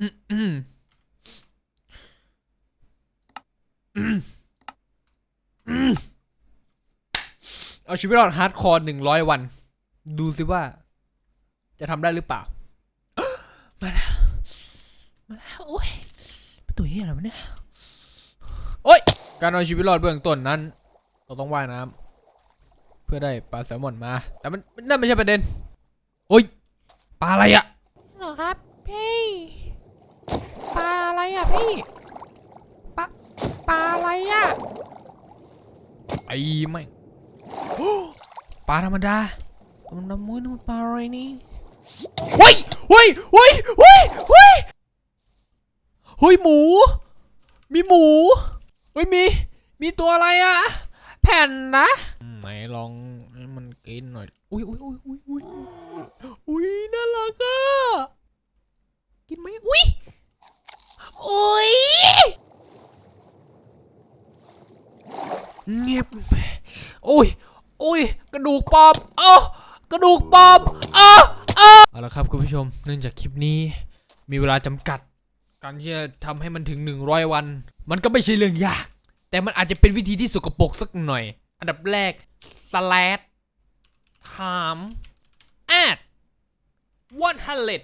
อืมอืมอืมอืมเอาชีวิตรอดฮาร์ดคอร์หนึ่งร้อยวัน ดูสิว่า จะทำได้หรือเปล่า มาแล้ว มาแล้ว โอ้ยประตูเฮียอะไรวะเนี่ย โอ้ย การเอาชีวิตรอดเบื้องต้นนั้น เราต้องว่ายน้ำเพื่อได้ปลาแซลมอนมา แต่มันนั่นไม่ใช่ประเด็น โอ้ย ปลาอะไรอะเหรอครับพี่ ปลาอะไรอะพี่ปลาปลาอะไรอะไอ้ไม่งปลาธรรมดามันน้ำมุ้ยน้ำปลาอะไรนี่เฮ้ยเฮ้ยเฮ้ยเฮ้ยเฮ้ยเฮ้ยหมู มีหมูเฮ้ยมี มีตัวอะไรอะแผ่นนะ ไหนลองให้มันกินหน่อย อุ้ยอุ้ยอุ้ยอุ้ยอุ้ยอุ้ยน่ารักอะกินไหมอุ้ยอุ้ย เงียบโอ้ยโอ้ยกระดูกปลอมเอ้ากระดูกปลอมเอ้าเอ้าเอาละครับคุณผู้ชม เนื่องจากคลิปนี้ มีเวลาจำกัด การที่จะทำให้มันถึง 100 วัน มันก็ไม่ใช่เรื่องยาก แต่มันอาจจะเป็นวิธีที่สกปรกสักหน่อย อันดับแรกสแลดถามแอดวันฮัลเลด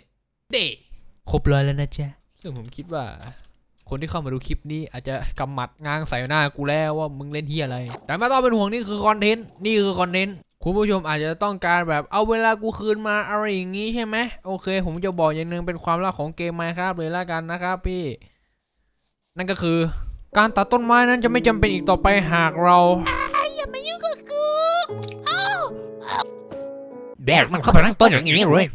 เดย์ครบร้อยแล้วนะจ๊ะซึ่งผมคิดว่า คนที่เข้ามาดูคลิปนี้อาจจะกำหมัดง้างใส่หน้ากูแล้วว่ามึงเล่นเฮียอะไร แต่ไม่ต้องเป็นห่วงนี่คือคอนเทนต์ นี่คือคอนเทนต์ คุณผู้ชมอาจจะต้องการแบบเอาเวลากูคืนมาอะไรอย่างงี้ใช่ไหมโอเค ผมจะบอกอย่างหนึงเป็นความลับของเกมไมครับเลยละกันนะครับพี่ นั่นก็คือ การตัดต้นไม้นั้นจะไม่จำเป็นอีกต่อไปหากเราอย่ามายุ่งกับกูแดดมันเข้าไปนั่งต้นอย่างนี้เลย